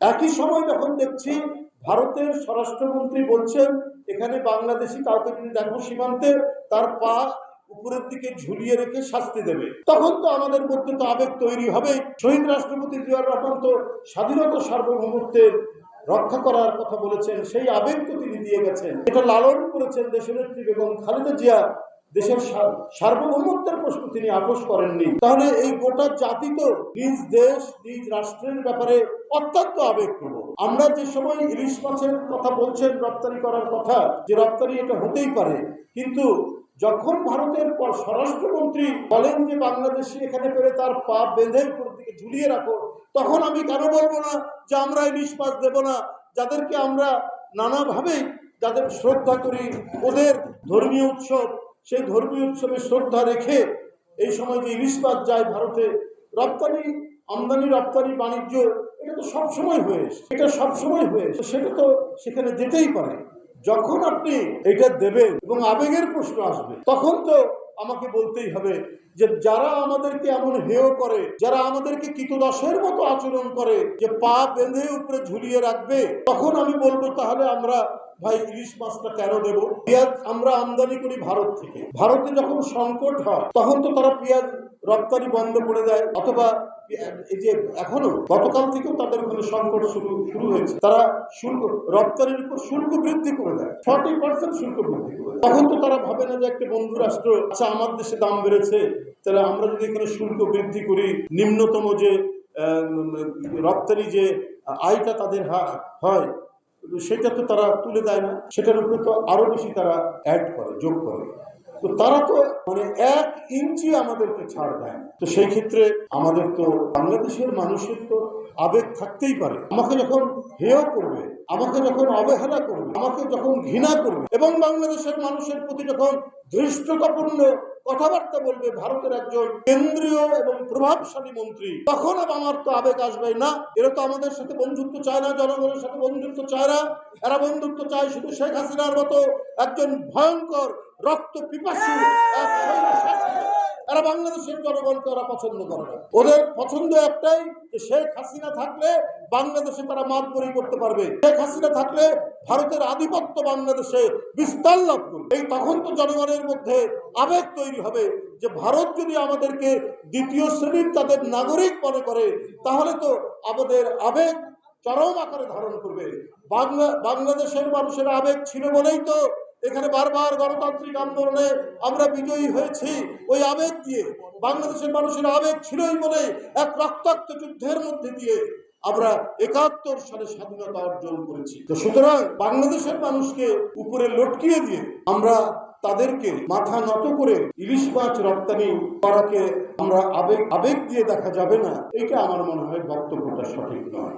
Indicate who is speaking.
Speaker 1: একই সময় যখন দেখছি ভারতের স্বরাষ্ট্রমন্ত্রী বলছেন, এখানে বাংলাদেশি কাউকে যদি দেখো সীমান্তে, তার পা উপরের দিকে ঝুলিয়ে রেখে শাস্তি দেবে। তখন তো আমাদের মধ্যে তো আবেগ তৈরি হবে শহীদ রাষ্ট্রপতি জিয়ার রহমান তো স্বাধীনতা সার্বভৌমত্বের রক্ষা করার কথা বলেছেন, সেই আবেগ তো তিনি দিয়ে গেছেন। এটা লালন করেছেন দেশনেত্রী বেগম খালেদা জিয়া। দেশের সার্বভৌমত্বের প্রশ্ন তিনি আপোষ করেননি। তাহলে এই গোটা জাতি তো নিজ দেশ, নিজ রাষ্ট্রের ব্যাপারে অত্যন্ত আবেগপ্রবণ। আমরা যে সময় ইলিশ মাছের কথা বলছেন, রপ্তানি করার কথা, যে রপ্তানি এটা হতেই পারে, কিন্তু যখন ভারতের প- স্বরাষ্ট্রমন্ত্রী বলেন যে বাংলাদেশি এখানে পেরে তার পা বেঁধে দিকে ঝুলিয়ে রাখো, তখন আমি কেন বলব না যে আমরা ইলিশ মাছ দেবো না? যাদেরকে আমরা নানাভাবেই যাদের শ্রদ্ধা করি, ওদের ধর্মীয় উৎসব, সেই ধর্মীয় উৎসবে শ্রদ্ধা রেখে এই সময় যে ইলিশ মাছ যায় ভারতে, রপ্তানি আমদানি, রপ্তানি, বাণিজ্য, এটা তো সবসময় হয়ে এসছে। এটা সবসময় হয়ে এসছে। সেটা তো সেখানে যেতেই পারে। যখন আপনি এটা দেবেন এবং আবেগের প্রশ্ন আসবে, তখন তো আমাকে বলতেই হবে যে যারা আমাদেরকে এমন হেয় করে, যারা আমাদেরকে কীতদাসের মতো আচরণ করে, যে পা বেঁধে উপরে ঝুলিয়ে রাখবে, তখন আমি বলব তাহলে আমরা ভাই ইলিশ মাছটা কেন দেব? পেঁয়াজ আমরা আমদানি করি ভারত থেকে। ভারতে যখন সংকট হয়, তখন তো তারা পেঁয়াজ রপ্তানি বন্ধ করে দেয়, অথবা এই যে এখনও, গতকাল থেকেও তাদের ওখানে সংকট শুরু শুরু হয়েছে। তারা শুল্ক, রপ্তানির উপর শুল্ক বৃদ্ধি করে দেয়। ফর্টি পার্সেন্ট শুল্ক বৃদ্ধি করে তখন তো তারা ভাবে না যে একটা বন্ধু রাষ্ট্র আচ্ছা আমার দেশে দাম বেড়েছে, তাহলে আমরা যদি এখানে শুল্ক বৃদ্ধি করি, নিম্নতম যে রপ্তানি যে, আয়টা তাদের হা- হয় সেটা তো তারা তুলে দেয় না। সেটার উপরে তো আরও বেশি তারা অ্যাড করে, যোগ করে। তো তারা তো মানে এক ইঞ্চি আমাদেরকে ছাড় দেয়। তো সেই ক্ষেত্রে আমাদের তো বাংলাদেশের মানুষের তো আবেগ থাকতেই পারে। আমাকে যখন হেয় করবে, আমাকে যখন অবহেলা করবে, আমাকে যখন ঘৃণা করবে, এবং বাংলাদেশের মানুষের প্রতি যখন ধৃষ্টতাপূর্ণ কথাবার্তা বলবে ভারতের একজন কেন্দ্রীয় এবং প্রভাবশালী মন্ত্রী। তখন আমার তো আবেগ আসবে না। এরা তো আমাদের সাথে বন্ধুত্ব চায় না, জনগণের সাথে বন্ধুত্ব চায় না। এরা বন্ধুত্ব চায় শুধু শেখ হাসিনার মতো একজন ভয়ঙ্কর রক্ত পিপাসু এরা বাংলাদেশের জনগণকে ওরা পছন্দ করে না। ওদের পছন্দ একটাই যে শেখ হাসিনা থাকলে বাংলাদেশে তারা মারপরি করতে পারবে। শেখ হাসিনা থাকলে ভারতের আধিপত্য বাংলাদেশে বিস্তার লাভ করবে। এই তখন তো জনগণের মধ্যে আবেগ তৈরি হবে যে ভারত যদি আমাদেরকে দ্বিতীয় শ্রেণির তাদের নাগরিক মনে করে, তাহলে তো আমাদের আবেগ চরম আকারে ধারণ করবে। বাংলা বাংলাদেশের মানুষের আবেগ ছিল বলেই তো এখানে বারবার গণতান্ত্রিক আন্দোলনে আমরা বিজয়ী হয়েছি। ওই আবেগ দিয়ে বাংলাদেশের মানুষের আবেগ ছিলই বলে এক রক্তাক্ত যুদ্ধের মধ্যে দিয়ে আমরা একাত্তর সালে স্বাধীনতা অর্জন করেছি। তো সুতরাং বাংলাদেশের মানুষকে উপরে লটকিয়ে দিয়ে আমরা তাদেরকে মাথা নত করে ইলিশ মাছ রপ্তানি করাকে আমরা আবেগ আবেগ দিয়ে দেখা যাবে না। এটা আমার মনে হয় বক্তব্যটা সঠিক নয়।